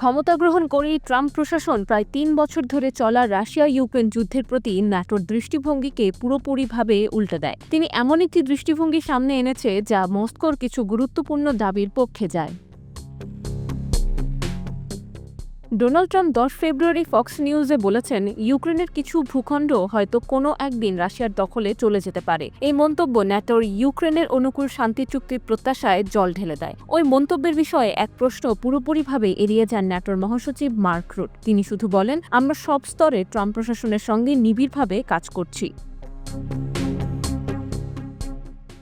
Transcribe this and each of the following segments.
ক্ষমতা গ্রহণ করেই ট্রাম্প প্রশাসন প্রায় তিন বছর ধরে চলা রাশিয়া ইউক্রেন যুদ্ধের প্রতি ন্যাটোর দৃষ্টিভঙ্গিকে পুরোপুরিভাবে উল্টে দেয়। তিনি এমন একটি দৃষ্টিভঙ্গি সামনে এনেছে যা মস্কোর কিছু গুরুত্বপূর্ণ দাবির পক্ষে যায়। ডোনাল্ড ট্রাম্প দশ ফেব্রুয়ারি ফক্স নিউজে বলেছেন, ইউক্রেনের কিছু ভূখণ্ড হয়তো কোনো একদিন রাশিয়ার দখলে চলে যেতে পারে। এই মন্তব্য ন্যাটোর ইউক্রেনের অনুকূল শান্তি চুক্তির প্রত্যাশায় জল ঢেলে দেয়। ওই মন্তব্যের বিষয়ে এক প্রশ্ন পুরোপুরিভাবে এড়িয়ে যান ন্যাটোর মহাসচিব মার্ক রুট। তিনি শুধু বলেন, আমরা সব স্তরে ট্রাম্প প্রশাসনের সঙ্গে নিবিড়ভাবে কাজ করছি।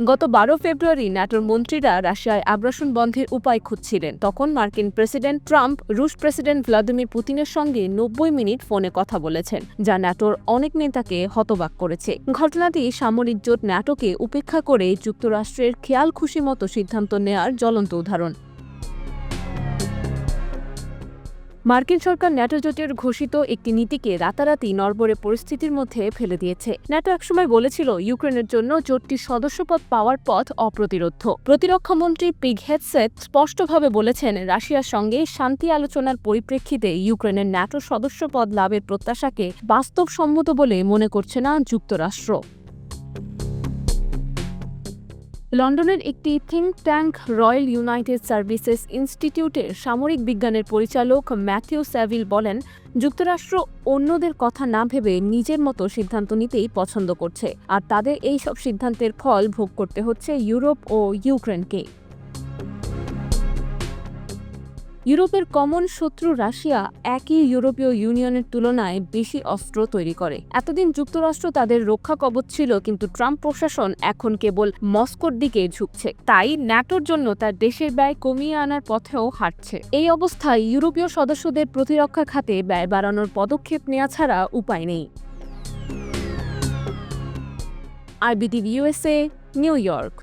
গত বারো ফেব্রুয়ারি ন্যাটোর মন্ত্রীরা রাশিয়ায় আগ্রাসন বন্ধের উপায় খুঁজছিলেন। তখন মার্কিন প্রেসিডেন্ট ট্রাম্প, রুশ প্রেসিডেন্ট ভ্লাদিমির পুতিনের সঙ্গে নব্বই মিনিট ফোনে কথা বলেছেন, যা ন্যাটোর অনেক নেতাকে হতবাক করেছে। ঘটনাটি সামরিক জোট ন্যাটোকে উপেক্ষা করে যুক্তরাষ্ট্রের খেয়াল খুশি মতো সিদ্ধান্ত নেয়ার জ্বলন্ত উদাহরণ। মার্কিন সরকার ন্যাটো জোটের ঘোষিত একটি নীতিকে রাতারাতি নরবরে পরিস্থিতির মধ্যে ফেলে দিয়েছে। ন্যাটো একসময় বলেছিল, ইউক্রেনের জন্য জোটটির সদস্যপদ পাওয়ার পথ অপ্রতিরোধ প্রতিরক্ষামন্ত্রী পিগ হেডসেট স্পষ্টভাবে বলেছেন, রাশিয়ার সঙ্গে শান্তি আলোচনার পরিপ্রেক্ষিতে ইউক্রেনের ন্যাটো সদস্যপদ লাভের প্রত্যাশাকে বাস্তবসম্মত বলে মনে করছে না যুক্তরাষ্ট্র। লন্ডনের একটি think tank Royal United Services ইনস্টিটিউটের সামরিক বিজ্ঞানের পরিচালক ম্যাথিউ স্যাভিল বলেন, যুক্তরাষ্ট্র অন্যদের কথা না ভেবে নিজের মতো সিদ্ধান্ত নিতেই পছন্দ করছে, আর তাদের এই সব সিদ্ধান্তের ফল ভোগ করতে হচ্ছে ইউরোপ ও ইউক্রেনকে। ইউরোপের কমন শত্রু রাশিয়া একই ইউরোপীয় ইউনিয়নের তুলনায় বেশি অস্ত্র তৈরি করে। এতদিন যুক্তরাষ্ট্র তাদের রক্ষা কবচ ছিল, কিন্তু ট্রাম্প প্রশাসন এখন কেবল মস্কোর দিকে ঝুঁকছে। তাই ন্যাটোর জন্য তার দেশের ব্যয় কমিয়ে আনার পথেও হাঁটছে। এই অবস্থায় ইউরোপীয় সদস্যদের প্রতিরক্ষা খাতে ব্যয় বাড়ানোর পদক্ষেপ নেওয়া ছাড়া উপায় নেই। IBT USA, New York.